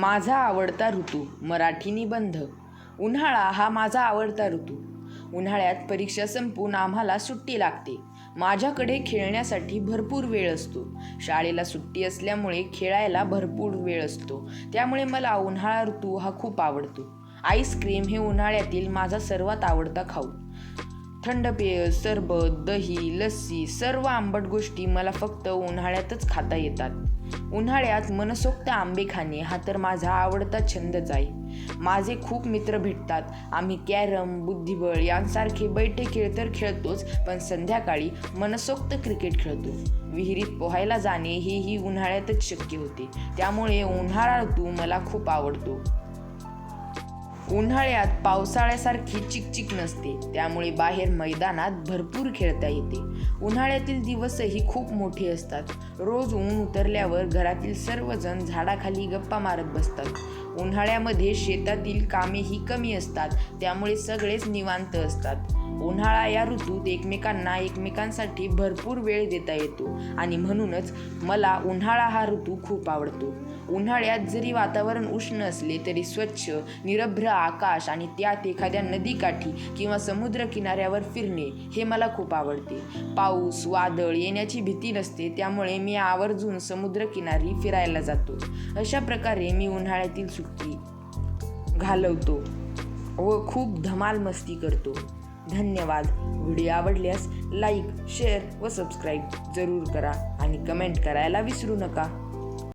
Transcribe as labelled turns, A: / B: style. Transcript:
A: माझा आवडता ऋतू मराठी निबंध उन्हाळा हा माझा आवडता ऋतू. उन्हाळ्यात परीक्षा संपून आम्हाला सुट्टी लागते. माझ्याकडे खेळण्यासाठी भरपूर वेळ असतो. शाळेला सुट्टी असल्यामुळे खेळायला भरपूर वेळ असतो. त्यामुळे मला उन्हाळा ऋतू हा खूप आवडतो. आईस्क्रीम हे उन्हाळ्यातील माझा सर्वात आवडता खाऊ. थंड पेय सरबत दही लस्सी सर्व आंबट गोष्टी मला फक्त उन्हाळ्यातच खाता येतात. उन्हाळ्यात मनसोक्त आंबे खाणे हा तर माझा आवडता छंदच आहे माझे खूप मित्र भेटतात. आम्ही कॅरम बुद्धिबळ यांसारखे बैठे खेळ तर खेळतोच पण संध्याकाळी मनसोक्त क्रिकेट खेळतो. विहिरीत पोहायला जाणे हेही उन्हाळ्यातच शक्य होते. त्यामुळे उन्हाळा ऋतू मला खूप आवडतो. उन्हाळ्यात पावसाळ्यासारखी चिकचिक नसते. त्यामुळे बाहेर मैदानात भरपूर खेळता येते. उन्हाळ्यातील दिवसही खूप मोठे असतात. रोज ऊन उतरल्यावर घरातील सर्वजण झाडाखाली गप्पा मारत बसतात. उन्हाळ्यामध्ये शेतातील कामेही कमी असतात त्यामुळे सगळेच निवांत असतात. उन्हाळा या ऋतूत एकमेकांना एकमेकांसाठी भरपूर वेळ देता येतो आणि म्हणूनच मला उन्हाळा हा ऋतू खूप आवडतो. उन्हाळ्यात जरी वातावरण उष्ण असले तरी स्वच्छ निरभ्र आकाश आणि त्यात एखाद्या नदीकाठी किंवा समुद्र किनाऱ्यावर फिरणे हे मला खूप आवडते. पाऊस वादळ येण्याची भीती नसते त्यामुळे मी आवर्जून समुद्रकिनारी फिरायला जातो. अशा प्रकारे मी उन्हाळ्यातील सुट्टी घालवतो व खूप धमाल मस्ती करतो. धन्यवाद. व्हिडिओ आवडल्यास लाईक शेअर व सबस्क्राईब जरूर करा आणि कमेंट करायला विसरू नका.